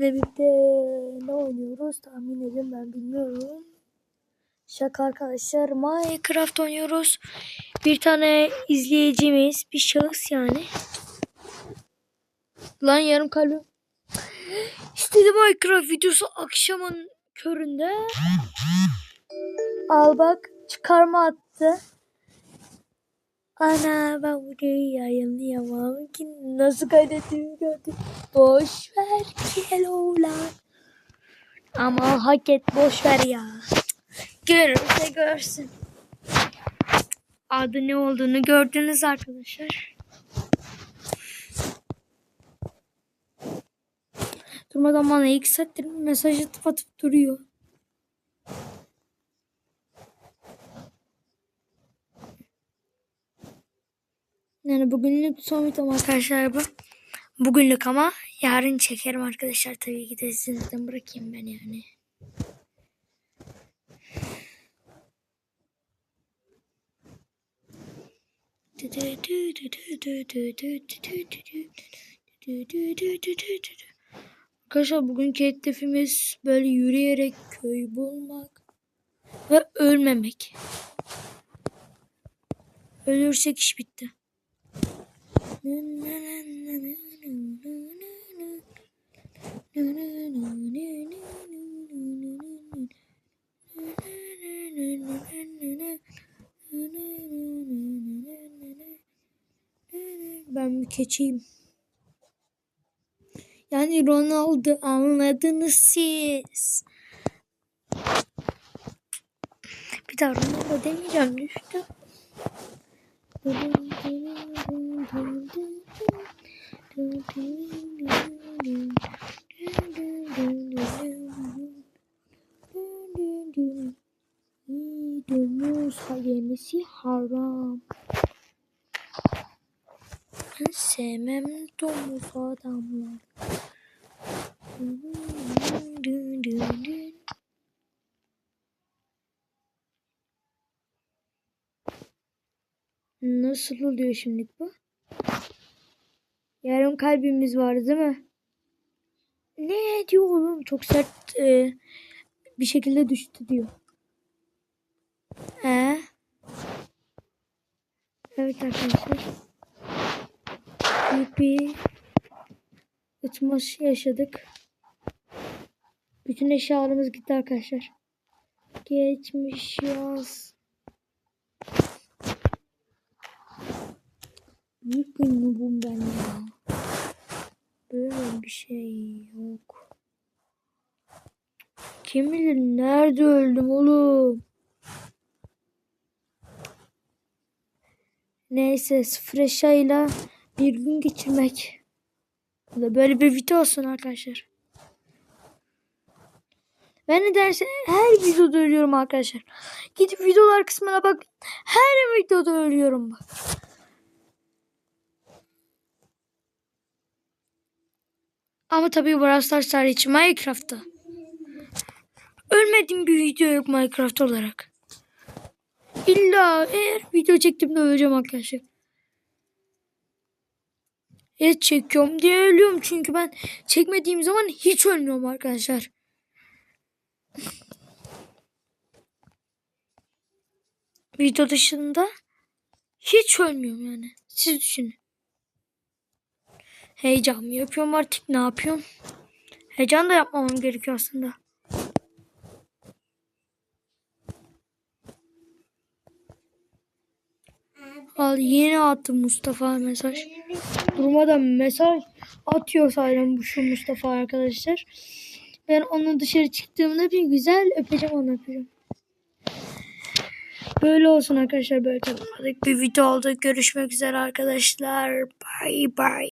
Sizle birlikte ne oynuyoruz tahmin edin ben bilmiyorum. Şaka arkadaşlar Minecraft oynuyoruz. Bir tane izleyicimiz bir şahıs yani. Lan yarım kalbim. İstedi Minecraft videosu akşamın köründe. Al bak çıkarma attı. Ana ben bu videoyu yayınlayamam ki nasıl kaydettiğimi gördüm. Boş ver keloğlan. Ama hak et boş ver ya. Görürse görsün. Adı ne olduğunu gördünüz arkadaşlar. Durmadan bana ilk saattir mesaj atıp atıp duruyor. Yani bugünlük son videom arkadaşlar bu. Bugünlük ama yarın çekerim arkadaşlar. Tabii ki de sizden bırakayım ben yani. Arkadaşlar bugünkü hedefimiz böyle yürüyerek köy bulmak ve ölmemek. Ölürsek iş bitti. Ben bir keçiyim. Yani Ronaldo anladınız siz. Bir daha Ronaldo demeyeceğim düştü. Domuz yemesi haram. Ben sevmem domuz adamlar. Nasıl oluyor şimdi bu? Yarım kalbimiz var değil mi? Ne diyor oğlum? Çok sert e, bir şekilde düştü diyor. He? Evet arkadaşlar. Büyük bir ıtmaş yaşadık. Bütün eşyalarımız gitti arkadaşlar. Geçmiş yaz. Büyük bir noobum ben ya. Böyle bir şey yok. Kim bilir nerede öldüm oğlum. Neyse sıfır eşyayla bir gün geçirmek. Bu da böyle bir video olsun arkadaşlar. Ben nedense her videoda ölüyorum arkadaşlar. Gidip videolar kısmına bak. Her videoda ölüyorum bak. Ama tabii Brawl Stars hariç Minecraft'ta. Ölmediğim bir video yok Minecraft olarak. İlla eğer video çektiğimde öleceğim arkadaşlar. Evet çekiyorum diye ölüyorum çünkü ben çekmediğim zaman hiç ölmüyorum arkadaşlar. Video dışında hiç ölmüyorum yani. Siz düşünün. Heyecan mı yapıyorum artık ne yapıyorum? Heyecan da yapmamam gerekiyor aslında. Al yine attı Mustafa mesaj. Durmadan mesaj atıyor sayeden bu şu Mustafa arkadaşlar. Ben onu dışarı çıktığımda bir güzel öpeceğim onu öpeceğim. Böyle olsun arkadaşlar böyle tabii. Bir video oldu. Görüşmek üzere arkadaşlar. Bye bye.